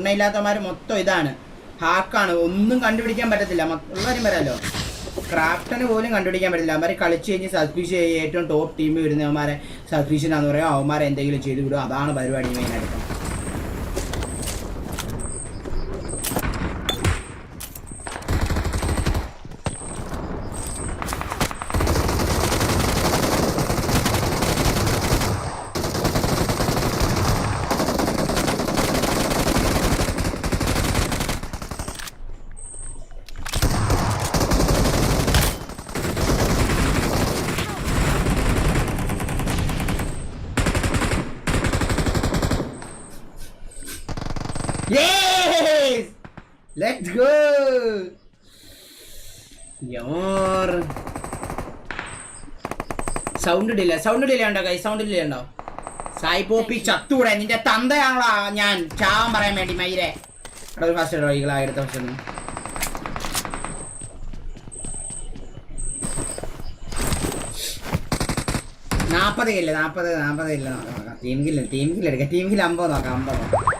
എണ്ണയില്ലാത്തമാർ മൊത്തം ഇതാണ്. ഹാക്കാണ് ഒന്നും കണ്ടുപിടിക്കാൻ പറ്റത്തില്ല. മറ്റുള്ളവരും വരാമല്ലോ ക്രാഫ്റ്റന് പോലും കണ്ടുപിടിക്കാൻ പറ്റില്ല. അവന്മാരെ കളിച്ച് കഴിഞ്ഞ് സസ്പീഷ് ഏറ്റവും ടോപ്പ് ടീമിൽ വരുന്ന അവന്മാരെ സബ്സ്ക്രിപ്ഷൻ പറയുക പറയാം. അവന്മാരെ എന്തെങ്കിലും ചെയ്തു വിടുക. അതാണ് പരിപാടി മെയിനായിട്ട് Yes! Let's go! യാർ സൗണ്ട് ഡിലേ സൗണ്ട് ഡിലേ ഉണ്ടോ കൈ സൗണ്ട് ഡിലേ ഉണ്ടോ സായി പോപ്പി ചത്തൂടെ നിന്റെ തന്തയാണല്ലോ ഞാൻ? ചാവാൻ പറയാൻ വേണ്ടി മയിരെ അവിടെ ഒരു ഫസ്റ്റ് ഇടോ എടുത്ത ഫസ്റ്റ് നാപ്പത് കില്ല നാപ്പത് നാപ്പത് കില്ല നോക്കാം. ടീം കില്ല ടീം കില്ല എടുക്കാം. ടീം കില്ല അമ്പത് നോക്കാം അമ്പത് നോക്കാം.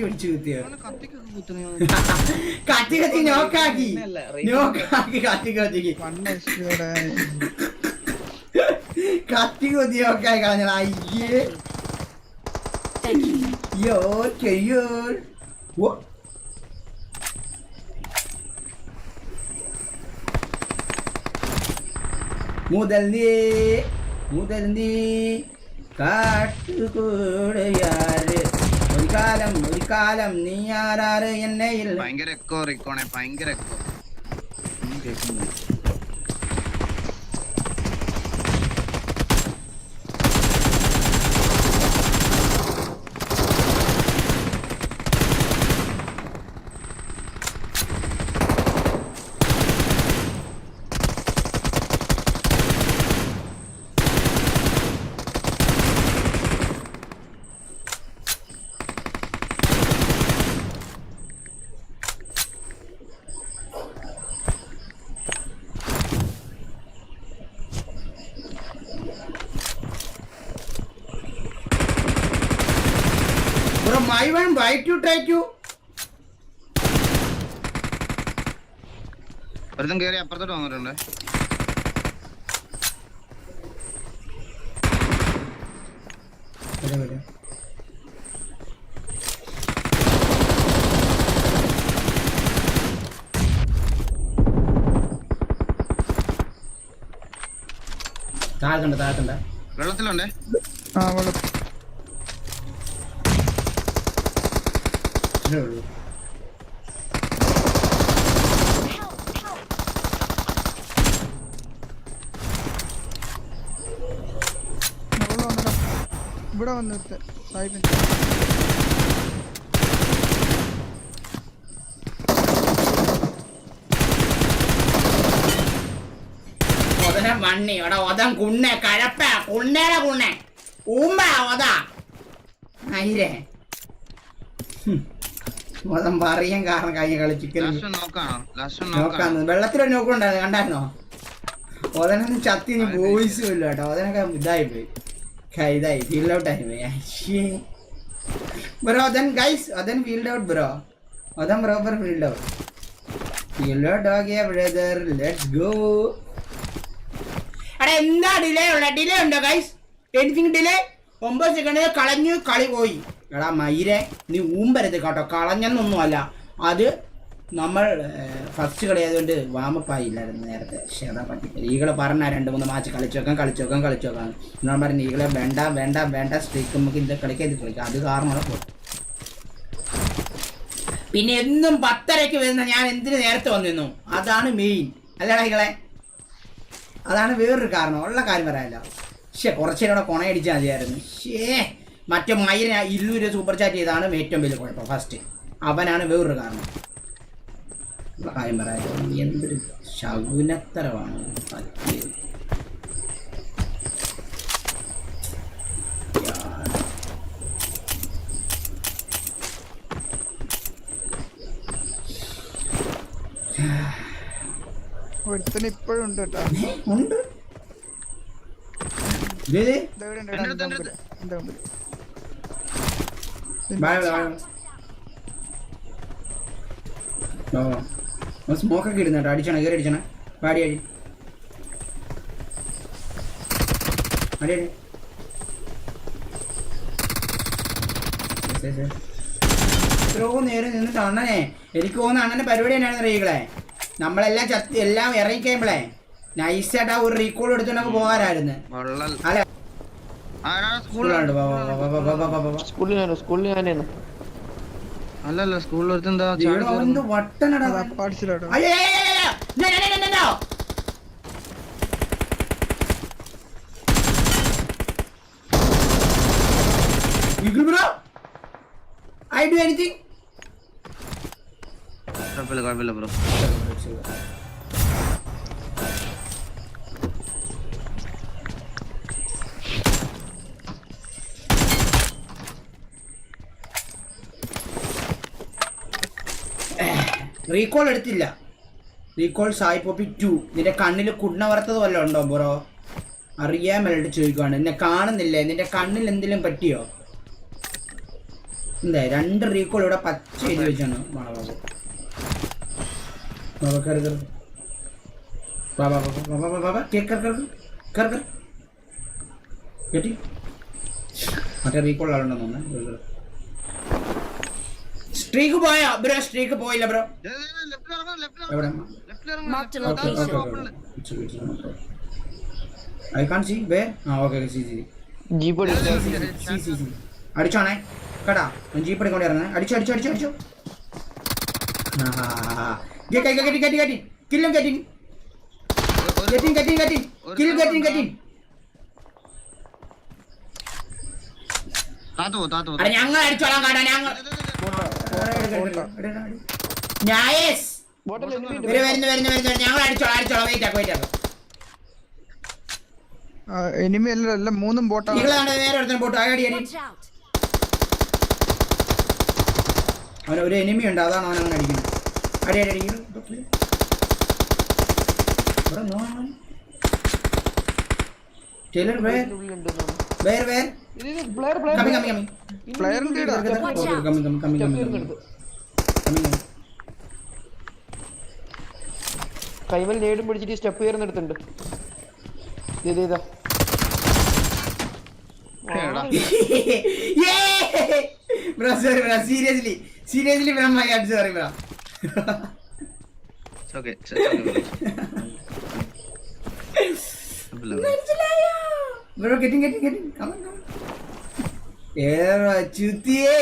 കുത്തിയോ അവന് കത്തിക്കൊക്കെ കുത്തണോ കത്തി കത്തി നോക്കാക്കി. നോക്കാക്കി കത്തി കത്തിക്ക്. കത്തി കുത്തി നോക്കായി കളഞ്ഞ അയ്യേ. യോ ചെയ്യോ. ഓ. മുതൽ നീ മുതൽ നീ കാട്ടുകൂടയാറ് കാലം ഒരു കാലം നീ ആരാറ് എന്നെ ഭയങ്കര എക്കോ റിക്കോണെ ഭയങ്കര echo my one white you try to. ഒരുത്തം കേറി അപ്പുറത്തോട്ട് വന്നിട്ടുണ്ട്. താഴക്കണ്ട താഴക്കണ്ട വെള്ളത്തിലുണ്ടേ? ആ അവൾ ഇത്രേ ഉള്ളൂ ഇവിടെ വന്നിട്ട് സായിപ്പിൻ ഒതന മണ്ണി ഇവിടെ ഒതം കുണ്ണെ കഴപ്പ കുണ്ണേര കുണ്ണെ. ഉമ്മ ഒത. അയിരേ. ഒതം പറയാൻ കാരണം കഴിഞ്ഞ കളിച്ചിട്ട് നോക്കാന്ന് വെള്ളത്തിലൊരു നോക്കുണ്ടായിരുന്നു കണ്ടായിരുന്നോ? ഓതനൊന്നും ചത്തി നീ വോയിസും ഇല്ല കേട്ടോ. ഓതനൊക്കെ ഇതായി പോയി. കൈതായി ഇതായി. ഫീൽഡ് ഔട്ട് ആയി പോയി. ബ്രോ അതൻ ഗൈസ് അതൻ field out bro അതൻ proper field out field out ആകിയ brother let's go എടാ എന്താ ഡിലേ ഉള്ള? ഡിലേ ഉണ്ടോ ഗൈസ് എനിത്തിങ് ഡിലേ ഒമ്പത് സെക്കൻഡ് കളഞ്ഞു കളി പോയി. എടാ മയിരെ നീ ഊമ്പരുത് കേട്ടോ. കളഞ്ഞെന്നൊന്നും അല്ല അത് നമ്മൾ ഫസ്റ്റ് കളിയായതുകൊണ്ട് വാമപ്പായില്ലായിരുന്നു നേരത്തെ. ശേതാ പറ്റി. ഈകളെ പറഞ്ഞ രണ്ട് മൂന്ന് മാച്ച് കളിച്ചോക്കാം കളിച്ചോക്കാം കളിച്ചോക്കാം. എന്നോട് പറഞ്ഞു ഈകളെ വേണ്ട വേണ്ട വേണ്ട സ്ട്രീക്ക് നമുക്ക് ഇത് കളിക്കാം. കളിക്കാം അത് കാരണമാണ് പോയി. പിന്നെ എന്നും പത്തരയ്ക്ക് വരുന്ന ഞാൻ എന്തിന് നേരത്തെ വന്നിരുന്നു? അതാണ് മെയിൻ അല്ലേടാ ഈകളെ. അതാണ് വേറൊരു കാരണം. ഉള്ള കാര്യം പറയാമല്ലോ പക്ഷേ കുറച്ചേരൂടെ കൊണയടിച്ചാൽ മതിയായിരുന്നു. ഷേ മറ്റേ മയിലിന് ഇരുന്നൂറ് രൂപ സൂപ്പർ ചാറ്റ് ചെയ്താണ് ഏറ്റവും വലിയ കുഴപ്പം. ഫസ്റ്റ് അവനാണ് വേറൊരു കാരണം. കാര്യം പറയാം. എന്തൊരു ശകുനത്തരമാണ്. പറ്റിയത് ഒരുത്തന് ഇപ്പോഴും ഉണ്ട് കേട്ടോ. ഉണ്ട്? ഓ സ്മോക്കൊക്കെ ഇടുന്ന കേട്ടോ അടിച്ചണ കയറി അടിച്ചണേ. പാടി അടി അടി. അടി. ഇത്രയോ നേരം നിന്നിട്ട് അണ്ണനെ. എനിക്ക് തോന്നുന്ന അണ്ണന്റെ പരിപാടി തന്നെയാണ് റീകളെ നമ്മളെല്ലാം ചത്തി എല്ലാം ഇറങ്ങി കഴിയുമ്പോഴേ നൈസായിട്ട് ആ ഒരു റീകോൾ എടുത്തോണ്ടൊക്കെ പോകാനായിരുന്നു. അല്ല? സ്കൂളിൽ സ്കൂളിൽ ഞാനോ സ്കൂളിൽ ഞാനാണ് അല്ലല്ല സ്കൂളിൽ ഒരുത്തെന്താ എന്ത് വട്ടനടാ അത് അപ്പാടിച്ചിലാട്ടോ അയ്യോ no, no, no, no, no, no. Eagle bro, I do anything. കുഴപ്പമില്ല കുഴപ്പമില്ല ബ്രോ റീകോൾ എടുത്തില്ല. റീകോൾ സായി പോപ്പി ടു നിന്റെ കണ്ണിൽ കുണ്ണ വറുത്തത് വല്ലതും ഉണ്ടോ ബ്രോ അറിയാൻ മേലോട്ട് ചോദിക്കുവാണ്. എന്നെ കാണുന്നില്ലേ? നിന്റെ കണ്ണിൽ എന്തെങ്കിലും പറ്റിയോ? എന്താ രണ്ട് റീകോൾ ഇവിടെ പച്ച എഴുതി വെച്ചാണ് മണബാബു കേട്ടി? മറ്റേ റീകോൾ ആളുണ്ടെന്ന് സ്ട്രീക്ക് പോയോ ബ്രോ സ്ട്രീക്ക് പോയില്ല ബ്രോ ഐ കാൺ ലെഫ്റ്റിൽ വേ? ആ okay C C jeep C C C അടിച്ചോണേ കേട്ടാ ജീപ്പ് എടുക്കൊണ്ട് ഇറങ്ങണേ അടിച്ചു അടിച്ചു അടിച്ചു അടിച്ചു കെട്ടി കെട്ടി കെട്ടി കില്ലും കെട്ടി കെട്ടി കെട്ടി കെട്ടി കിൽ കെട്ടി കെട്ടി ഞങ്ങൾ അടിച്ചോളാം കാട്ടാ ഞങ്ങൾ എനിമി അല്ല എല്ലാം മൂന്നും ബോട്ടാണ് Watch ഒരു എനിമി ഉണ്ട് അതാണ് അവൻ അങ്ങനെ അടിക്കുന്നത് അടി അടി അടിക്കുന്നു ഇവിടെ വേർ വേർ കൈമൽ നേടും പിടിച്ചിട്ട് സ്റ്റെപ്പ് കയറുന്നെടുത്തുണ്ട് ഇത് ഇതാ എടാ. Bro sorry bro seriously seriously bro my I sorry bro okay bro getting getting getting come on come on arrow ചുത്തിയേ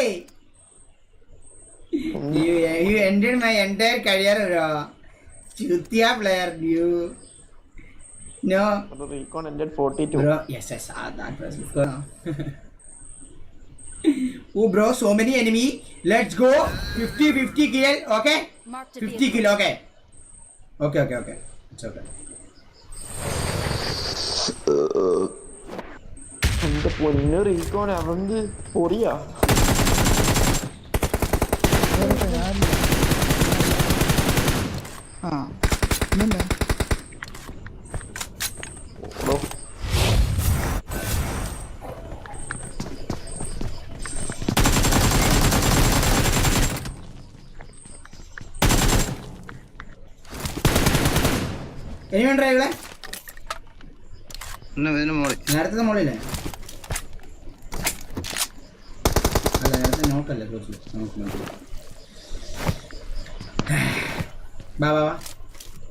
you you ended my entire career bro chutia player you no അപ്പൊ recon forty two bro yes yes ah, that was before oh bro so many enemy let's go 50 50 kill okay Marked a 50 vehicle. kill okay okay okay okay it's okay എന്റെ പൊന്നു Recon avant പൊറിയാ enemy ഉണ്ടോ ഇവിടെ നേരത്തെ മോളില്ലേ അല്ല നേരത്തെ നോക്കല്ലേ നോക്ക് നോക്ക്. ബാ ബാ ബാ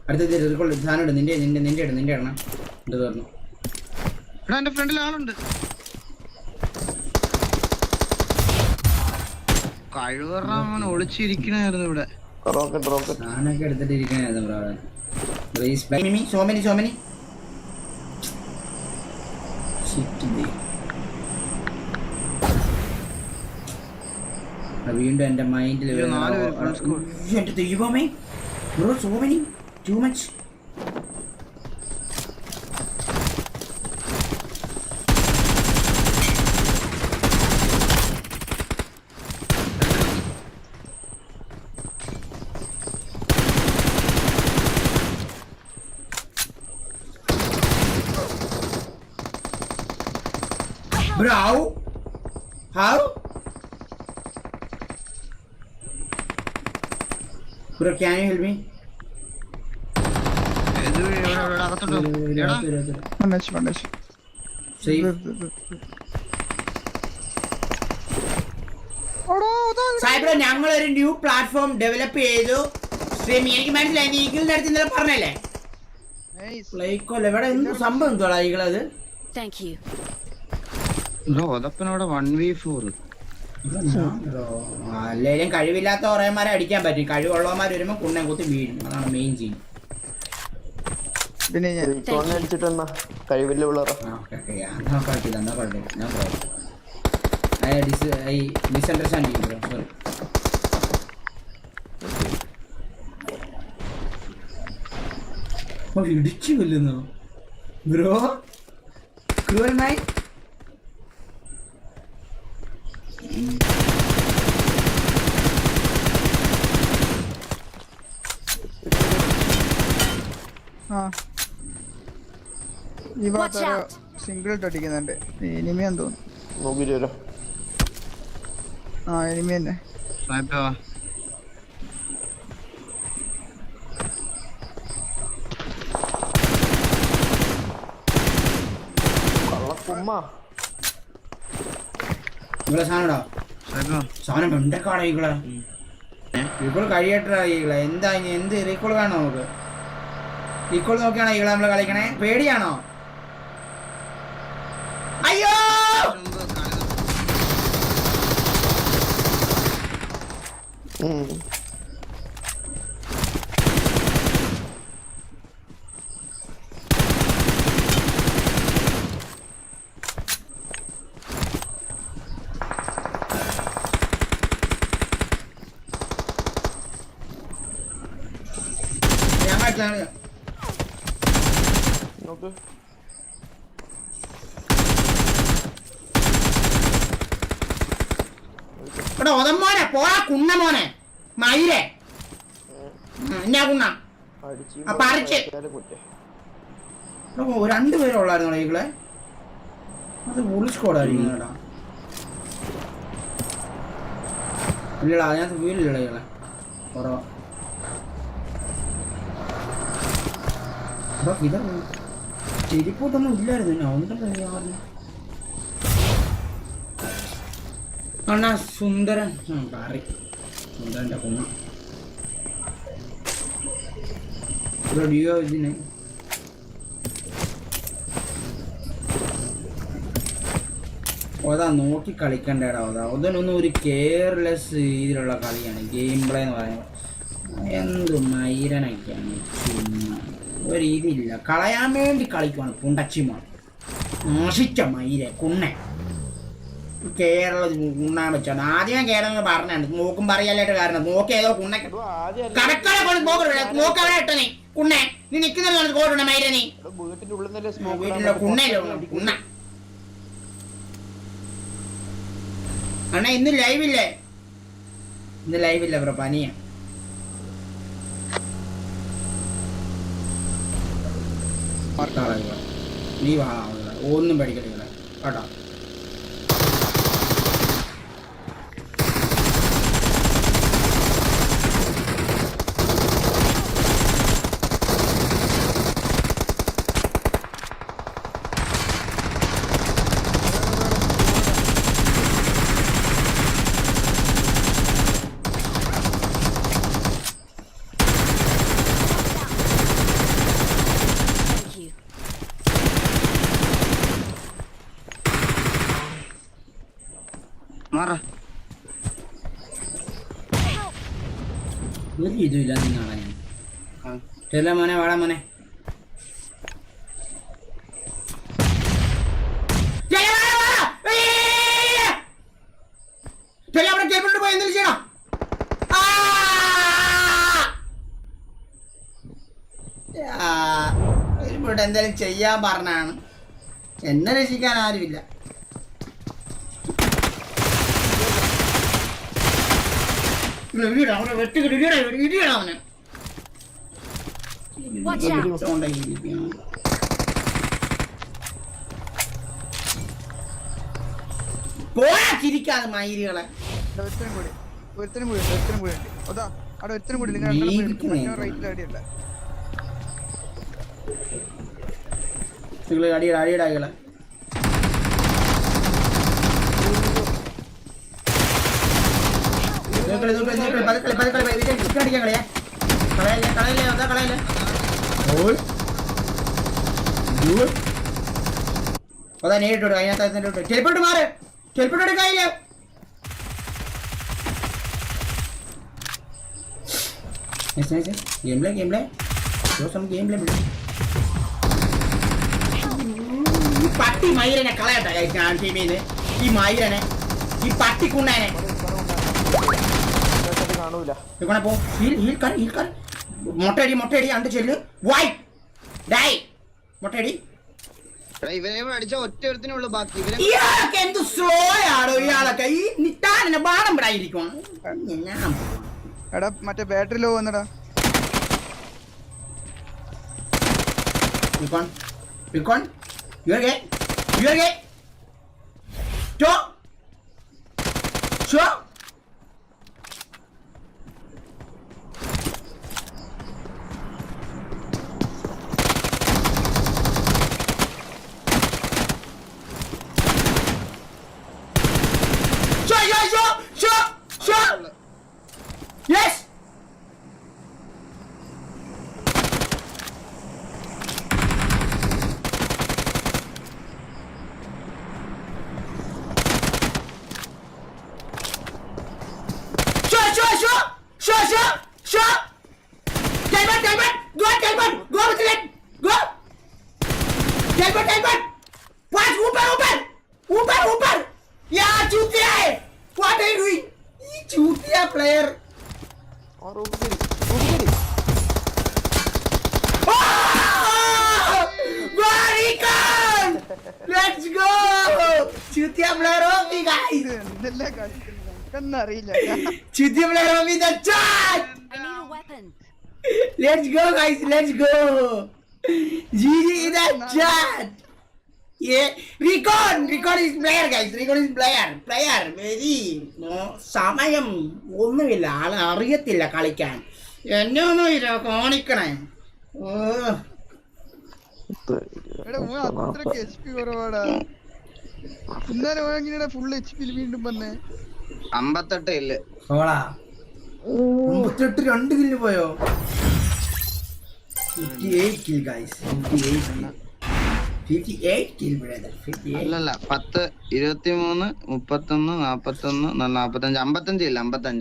അടുത്ത റിക്കോൾ സാധനം ഇടും നിന്റെ നിന്റെ നിന്റെ ഇടും നിന്റെ ഇടണം. ഇത് തീർന്നു എടാ എന്റെ ഫ്രണ്ടിൽ ആളുണ്ട്. കഴിവറാമൻ ഒളിച്ചിരിക്കണായിരുന്നു ഇവിടെ. റോക്കറ്റ് റോക്കറ്റ് സാധനമൊക്കെ എടുത്തിട്ട് ഇരിക്കണായിരുന്നു bro. So many so many എടാ, വീണ്ടും എന്റെ മൈൻഡിൽ. എന്റെ ദൈവമേ bro so many too much Bro, how? How? Bro, can you help me? ഇത് എവിടെ, എവിടെ, അകത്തോട്ട് പോ. എടാ, മണ്ടേഷ് മണ്ടേഷ് Safe. സായിബ്രോ ഞങ്ങൾ ഒരു ന്യൂ പ്ലാറ്റ്ഫോം ഡെവലപ്പ് ചെയ്തു. സ്ട്രീം എനിക്ക് മനസ്സിലായി നീ ഈഗിളിന്റെ അടുത്ത് ഇന്നലെ പറഞ്ഞല്ലേ? ഇവിടെ എന്ത് സംഭവം എന്തോടാ ഈകളത് താങ്ക് യു ബ്രോ അതപ്പനവിടെ വൺ വി ഫോർ അല്ലേലും കഴിവില്ലാത്ത ഒറേമാരെ അടിക്കാൻ പറ്റും. കഴിവുള്ളവന്മാർ വരുമ്പോ കുണ്ണെ കുത്തി വീഴും. അതാണ് മെയിൻ പിന്നെ ഞാൻ കഴിവില്ല ചെയ്യും സോറി ഇടിച്ചു കൊല്ലുന്നു? ബ്രോ ക്രൂവൽ മൈ ആ ഈ ഭാഗത്ത് സിംഗിൾ ഇട്ട് അടിക്കുന്നുണ്ട് ഇനിമയാന്ന് തോന്നുന്നു. ആ എനിമി തന്നെ നിങ്ങളെ സാധനടാ സാധനം. വെണ്ടക്കാടാ ഈകളെ? ഇപ്പോൾ കഴിയട്ടാ ഈകളെ. എന്താ ഇനി എന്ത് റീക്കോൾ വേണോ നമുക്ക്? റീക്കോൾ നോക്കിയാണോ ഈകളെ നമ്മൾ കളിക്കണേ? പേടിയാണോ? അയ്യോ! മുമ്പ് കളി ഉം. ഞാൻ കളിച്ചാണ് നോക്ക് ഇവിടെ ഒതമ്മോനെ പോടാ കുണ്ണ മോനെ. മയിലേ. എന്നാ കുണ്ണ? പറിച്ച്. രണ്ടുപേരും ഉള്ളായിരുന്നു ഈകളെ. അത് ഉളിച്ചോടായിരിക്കും കേട്ടാ ഇല്ലടാ അതിനകത്ത് വീലില്ലടാ ഈകളെ. കുറവാ. ഇതാ. ചെരിപ്പോട്ടൊന്നും ഇല്ലായിരുന്നു പിന്നെ അതുകൊണ്ടല്ലേ അണ്ണാ സുന്ദരൻ ആ, പാറി. സുന്ദരന്റെ കുണ്ണ ഇവിടെ ഡിയോ ഇതിന്? ഓതാ നോക്കി കളിക്കണ്ടേടാ ഓതാ. അതിനൊന്നും ഒരു കെയർലെസ് രീതിയിലുള്ള കളിയാണ്. ഗെയിം പ്ലേ എന്ന് പറയുന്നത്. എന്ത് മൈരനൊക്കെയാണ് ഒരു രീതിയില്ല. കളയാൻ വേണ്ടി കളിക്കുവാണ് പുണ്ടച്ചിമാണ് നാശിച്ച മയിലെ കുണ്ണെ കേരള കുണ്ണാൻ വെച്ചാണ് ആദ്യം കേരളം പറഞ്ഞാണ്. നോക്കും പറയാലായിട്ട് കാരണം. നോക്കി ഏതോ കുണ്ണൊക്കെ കൊണ്ട് നോക്ക് അവിടെ നീ. കുണ്ണെ. നീ നിൽക്കുന്നില്ല കോട്ടുണ്ട് മൈര നീ കുണ്ണ അണ്ണാ ഇന്ന് ലൈവില്ലേ ഇന്ന് ലൈവില്ല ബ്രോ. പനിയാ. നീ വാ ഒന്നും പഠിക്കട്ടെ കേട്ടോ. ഒരു ഇതുമില്ല നീ കാണാൻ ചെല്ല മോനെ വാടാ മോനെ. എന്തായാലും ചെയ്യാൻ പറഞ്ഞാണ്. എന്നെ രക്ഷിക്കാൻ ആരുമില്ല. ഇടിയടാ, അവനെ വെട്ടിക്കിട്ട് ഇടിയടാ, ഇടിയടാ അവനെ. ഇരിപ്പിക്കണം. ചിരിക്കാതെ മയിലുകളെ. ഒരുത്തനും കൂടി ഒരുത്തനും കൂടി ഒരുത്തനും കൂടി ഉണ്ട്. അതാ അവിടെ ഒരുത്തനും കൂടി നിങ്ങൾ റൈറ്റിൽ അടിയല്ല. നിങ്ങൾ അടിയട അടിയടാകളെ അതാ നേരിട്ടോട് അതിനകത്ത് ചെലപ്പോട്ട് മാറ്. ചെലപ്പോട്ട് എടുക്കായില്ല ഗെയിം പ്ലേ ഗെയിം പ്ലേ ദിവസം ഗെയിം പ്ലേ ഈ പട്ടി മയിരനെ കളയട്ടെ ടീമിന്ന് ഈ മയിരനെ ഈ പട്ടി കുണ്ണനെ ഇതൊക്കെ കാണൂല ഇങ്ങനെ പോ ഹീൽ ഹീൽ കർ ഹീൽ കർ മുട്ടയടി മുട്ടയടി അണ്ട് ചെല്ലു വൈ ഡൈ മുട്ടയടി എന്ത് സ്ലോ ആടോ ഇയാളൊക്കെ ഈ നിട്ടാനെ ബാണം വിടായിരിക്കും എടാ മറ്റേ ബാറ്ററി ലോ വന്നടാ Recon. Recon. You're gay. You're gay. Show. Show. Helmet helmet पाँच ऊपर ऊपर! ऊपर ऊपर! या चूतिया है। व्हाट आर यू डूइंग ये चूतिया प्लेयर और उठ गई उठ गई। वेरी गुड लेट्स गो चूतिया प्लेयर हो भी गाइस लगा कन्ना री लगा चूतिया प्लेयर हो भी the chat! I need a weapon let's go guys let's go GG in the chat. Yeah, Recon. Recon is player, guys. Recon is player. Player. Very. No, സമയം ഒന്നുമില്ല ആൾ അറിയത്തില്ല കളിക്കാൻ എന്നെ ഒന്നും ഇല്ല കാണിക്കണേ ഓ അത്രയ്ക്ക് എച്ച് പി കുറവാടാ ഇന്നലെ ഓനെങ്ങനെയാ ഫുൾ എച്ച് പി വീണ്ടും വന്നേ അമ്പത്തെട്ട് ഇല്ല സോളാ മുപ്പത്തെട്ട് രണ്ട് കില്ല് പോയോ അല്ലല്ല പത്ത് ഇരുപത്തി മൂന്ന് മുപ്പത്തൊന്ന് നാപ്പത്തൊന്ന് നാപ്പത്തഞ്ച് അമ്പത്തഞ്ച് ഇല്ല അമ്പത്തഞ്ച്.